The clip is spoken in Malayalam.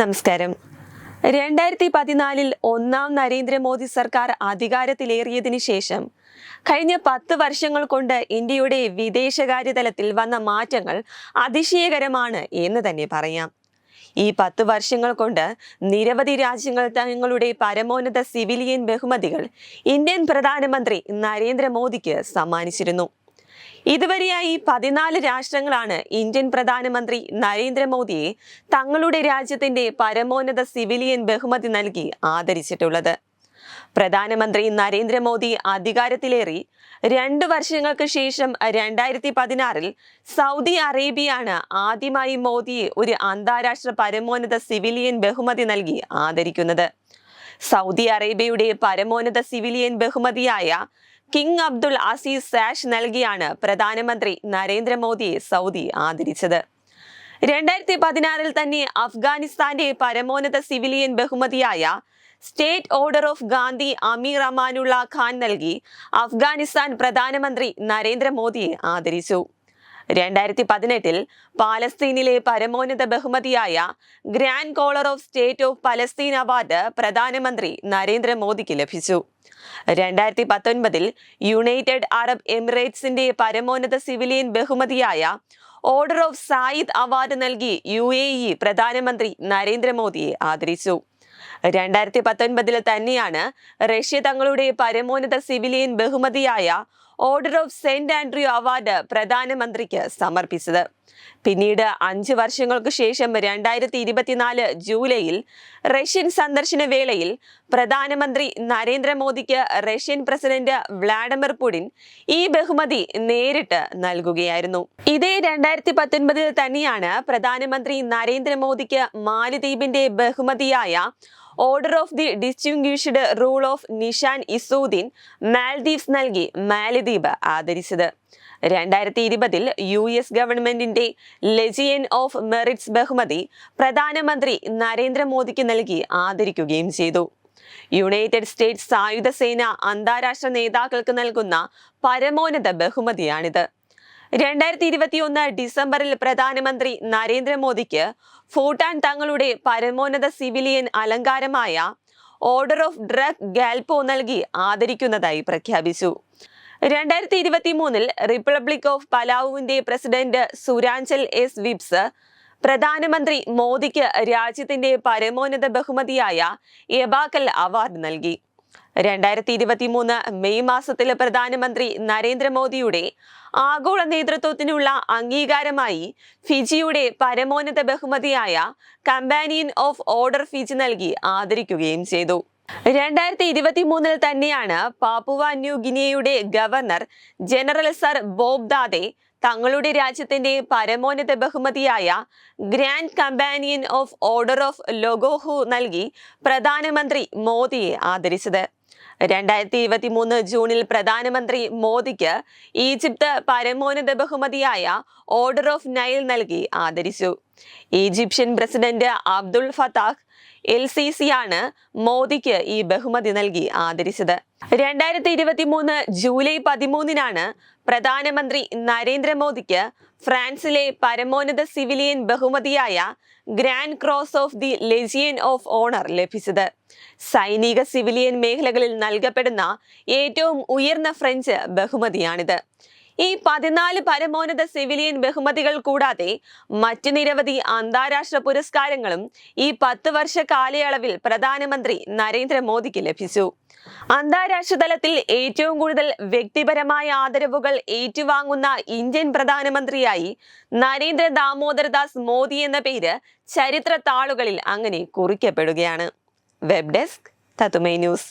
നമസ്കാരം. രണ്ടായിരത്തി പതിനാലിൽ ഒന്നാം നരേന്ദ്രമോദി സർക്കാർ അധികാരത്തിലേറിയതിനു ശേഷം കഴിഞ്ഞ പത്ത് വർഷങ്ങൾ കൊണ്ട് ഇന്ത്യയുടെ വിദേശകാര്യതലത്തിൽ വന്ന മാറ്റങ്ങൾ അതിശയകരമാണ് എന്ന് തന്നെ പറയാം. ഈ പത്ത് വർഷങ്ങൾ കൊണ്ട് നിരവധി രാജ്യങ്ങൾ തങ്ങളുടെ പരമോന്നത സിവിലിയൻ ബഹുമതികൾ ഇന്ത്യൻ പ്രധാനമന്ത്രി നരേന്ദ്രമോദിക്ക് സമ്മാനിച്ചിരുന്നു. ഇതുവരെയായി പതിനാല് രാഷ്ട്രങ്ങളാണ് ഇന്ത്യൻ പ്രധാനമന്ത്രി നരേന്ദ്രമോദിയെ തങ്ങളുടെ രാജ്യത്തിന്റെ പരമോന്നത സിവിലിയൻ ബഹുമതി നൽകി ആദരിച്ചിട്ടുള്ളത്. പ്രധാനമന്ത്രി നരേന്ദ്രമോദി അധികാരത്തിലേറി രണ്ട് വർഷങ്ങൾക്ക് ശേഷം രണ്ടായിരത്തി പതിനാറിൽ സൗദി അറേബ്യയാണ് ആദ്യമായി മോദിയെ ഒരു അന്താരാഷ്ട്ര പരമോന്നത സിവിലിയൻ ബഹുമതി നൽകി ആദരിക്കുന്നത്. സൗദി അറേബ്യയുടെ പരമോന്നത സിവിലിയൻ ബഹുമതിയായ കിങ് അബ്ദുൾ അസീസ് സാഷ് നൽകിയാണ് പ്രധാനമന്ത്രി നരേന്ദ്രമോദിയെ സൗദി ആദരിച്ചത്. രണ്ടായിരത്തി പതിനാറിൽ തന്നെ അഫ്ഗാനിസ്ഥാന്റെ പരമോന്നത സിവിലിയൻ ബഹുമതിയായ സ്റ്റേറ്റ് ഓർഡർ ഓഫ് ഗാന്ധി അമീർ അമാനുള്ള ഖാൻ നൽകി അഫ്ഗാനിസ്ഥാൻ പ്രധാനമന്ത്രി നരേന്ദ്രമോദിയെ ആദരിച്ചു. രണ്ടായിരത്തി പതിനെട്ടിൽ പാലസ്തീനിലെ പരമോന്നത ബഹുമതിയായ Grand Collar of State of Palestine award പ്രധാനമന്ത്രി നരേന്ദ്രമോദിക്ക് ലഭിച്ചു. രണ്ടായിരത്തി പത്തൊൻപതിൽ യുണൈറ്റഡ് അറബ് എമിറേറ്റ്സിന്റെ പരമോന്നത സിവിലിയൻ ബഹുമതിയായ ഓർഡർ ഓഫ് സായിദ് അവാർഡ് നൽകി യു എ ഇ പ്രധാനമന്ത്രി നരേന്ദ്രമോദിയെ ആദരിച്ചു. രണ്ടായിരത്തി പത്തൊൻപതിൽ തന്നെയാണ് റഷ്യ തങ്ങളുടെ പരമോന്നത സിവിലിയൻ ബഹുമതിയായ Order of Saint Andrew award പ്രധാനമന്ത്രിക്ക് സമർപ്പിച്ചത്. പിന്നീട് അഞ്ച് വർഷങ്ങൾക്ക് ശേഷം രണ്ടായിരത്തി ഇരുപത്തിനാല് ജൂലൈയിൽ റഷ്യൻ സന്ദർശന വേളയിൽ പ്രധാനമന്ത്രി നരേന്ദ്രമോദിക്ക് റഷ്യൻ പ്രസിഡന്റ് വ്ളാഡിമിർ പുടിൻ ഈ ബഹുമതി നേരിട്ട് നൽകുകയായിരുന്നു. ഇതേ രണ്ടായിരത്തി പത്തൊൻപതിൽ തന്നെയാണ് പ്രധാനമന്ത്രി നരേന്ദ്രമോദിക്ക് മാലിദ്വീപിന്റെ ബഹുമതിയായ order of the distinguished rule of Nishan Izzuddeen Maldives നൽകി മാലിദ്വീപ് ആദരിച്ചത്. രണ്ടായിരത്തി ഇരുപതിൽ യു എസ് ഗവൺമെന്റിന്റെ ലെജിയൻ ഓഫ് മെറിറ്റ്സ് ബഹുമതി പ്രധാനമന്ത്രി നരേന്ദ്രമോദിക്ക് നൽകി ആദരിക്കുകയും ചെയ്തു. യുണൈറ്റഡ് സ്റ്റേറ്റ്സ് സായുധ സേന അന്താരാഷ്ട്ര നേതാക്കൾക്ക് നൽകുന്ന പരമോന്നത ബഹുമതിയാണിത്. രണ്ടായിരത്തി ഇരുപത്തിയൊന്ന് ഡിസംബറിൽ പ്രധാനമന്ത്രി നരേന്ദ്രമോദിക്ക് ഭൂട്ടാൻ തങ്ങളുടെ പരമോന്നത സിവിലിയൻ അലങ്കാരമായ ഓർഡർ ഓഫ് ഡ്രഗ് ഗാൽപോ നൽകി ആദരിക്കുന്നതായി പ്രഖ്യാപിച്ചു. രണ്ടായിരത്തി ഇരുപത്തി മൂന്നിൽ റിപ്പബ്ലിക് ഓഫ് പലാവുവിന്റെ പ്രസിഡന്റ് സുരാഞ്ചൽ എസ് വിബ്സ് പ്രധാനമന്ത്രി മോദിക്ക് രാജ്യത്തിന്റെ പരമോന്നത ബഹുമതിയായ എബാക്കൽ അവാർഡ് നൽകി. രണ്ടായിരത്തി ഇരുപത്തി മൂന്ന് മെയ് മാസത്തിൽ പ്രധാനമന്ത്രി നരേന്ദ്രമോദിയുടെ ആഗോള നേതൃത്വത്തിനുള്ള അംഗീകാരമായി ഫിജിയുടെ പരമോന്നത ബഹുമതിയായ കമ്പാനിയൻ ഓഫ് ഓർഡർ ഫിജി നൽകി ആദരിക്കുകയും ചെയ്തു. രണ്ടായിരത്തി ഇരുപത്തി മൂന്നിൽ തന്നെയാണ് Papua New ഗിനിയയുടെ Governor General Sir Bob Dadae തങ്ങളുടെ രാജ്യത്തിന്റെ പരമോന്നത ബഹുമതിയായ Grand Companion of Order of Logohu നൽകി പ്രധാനമന്ത്രി മോദിയെ ആദരിച്ചത്. രണ്ടായിരത്തി ഇരുപത്തി മൂന്ന് ജൂണിൽ പ്രധാനമന്ത്രി മോദിക്ക് ഈജിപ്ത് പരമോന്നത ബഹുമതിയായ ഓർഡർ ഓഫ് നൈൽ നൽകി ആദരിച്ചു. Egyptian president Abdul Fattah El C സിയാണ് മോദിക്ക് ഈ ബഹുമതി നൽകി ആദരിച്ചത്. രണ്ടായിരത്തി ഇരുപത്തി മൂന്ന് ജൂലൈ പതിമൂന്നിനാണ് പ്രധാനമന്ത്രി നരേന്ദ്രമോദിക്ക് ഫ്രാൻസിലെ പരമോന്നത സിവിലിയൻ ബഹുമതിയായ grand cross of the legion of honour ലഭിച്ചത്. സൈനിക സിവിലിയൻ മേഖലകളിൽ നൽകപ്പെടുന്ന ഏറ്റവും ഉയർന്ന ഫ്രഞ്ച് ബഹുമതിയാണിത്. ഈ പതിനാല് പരമോന്നത സിവിലിയൻ ബഹുമതികൾ കൂടാതെ മറ്റ് നിരവധി അന്താരാഷ്ട്ര പുരസ്കാരങ്ങളും ഈ പത്ത് വർഷ കാലയളവിൽ പ്രധാനമന്ത്രി നരേന്ദ്രമോദിക്ക് ലഭിച്ചു. അന്താരാഷ്ട്ര തലത്തിൽ ഏറ്റവും കൂടുതൽ വ്യക്തിപരമായ ആദരവുകൾ ഏറ്റുവാങ്ങുന്ന ഇന്ത്യൻ പ്രധാനമന്ത്രിയായി നരേന്ദ്ര ദാമോദർ ദാസ് മോദി എന്ന പേര് ചരിത്ര താളുകളിൽ അങ്ങനെ കുറിക്കപ്പെടുകയാണ്. വെബ് ഡെസ്ക് തത്തുമൈ ന്യൂസ്.